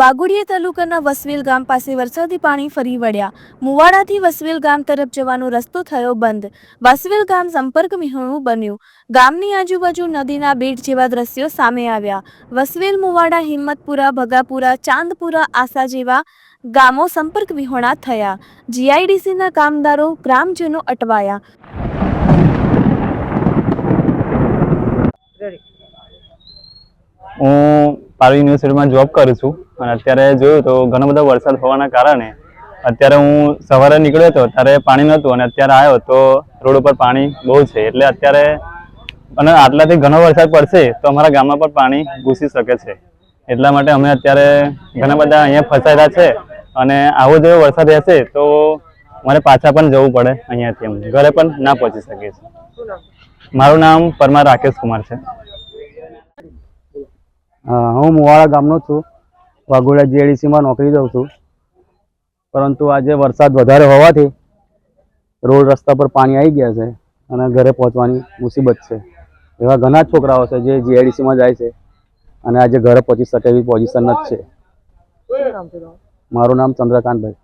વાઘોડિયા તાલુકાના વસવેલ ગામ પાસે વરસાદી પાણી ફરી વળ્યા. મુવાડાથી વસવેલ ગામ તરફ જવાનો રસ્તો થયો બંધ. વસવેલ ગામ સંપર્ક વિહોણું બન્યું. ગામની આજુબાજુ નદીના બેટ જેવા દ્રશ્યો સામે આવ્યા. વસવેલ, મુવાડા, હિંમતપુરા, ભગાપુરા, ચાંદપુરા, આસા જેવા ગામો સંપર્ક વિહોણા થયા. જીઆઈડીસીના કામદારો, ગ્રામજનો અટવાયા. હું પારવી યુનિવર્સિટીમાં જોબ કરું છું. અને અત્યારે જોયું તો ઘણો બધો વરસાદ હોવાના કારણે અત્યારે હું સવારે નીકળ્યો હતો, ત્યારે પાણી નહોતું અને અત્યારે આવ્યો તો રોડ ઉપર પાણી બહુ છે. એટલે અત્યારે અને આટલાથી ઘણો વરસાદ પડશે તો અમારા ગામમાં પણ પાણી ઘૂસી શકે છે. એટલા માટે અમે અત્યારે ઘણા બધા અહીંયા ફસાયેલા છે અને આવો જેવો વરસાદ રહેશે તો મારે પાછા પણ જવું પડે અહીંયાથી ઘરે પણ ના પહોંચી શકીએ છીએ. મારું નામ પરમાર રાકેશ કુમાર છે. હા, હું મુવાડા ગામનો છું. વાઘોડા જીઆઈડીસીમાં નોકરી જાઉં છું. પરંતુ આજે વરસાદ વધારે હોવાથી રોડ રસ્તા પર પાણી આવી ગયા છે અને ઘરે પહોંચવાની મુસીબત છે. એવા ઘણા છોકરાઓ છે જે જીઆઈડીસીમાં જાય છે અને આજે ઘરે પહોંચી શકે એવી પોઝિશન જ છે. મારું નામ ચંદ્રકાંતભાઈ.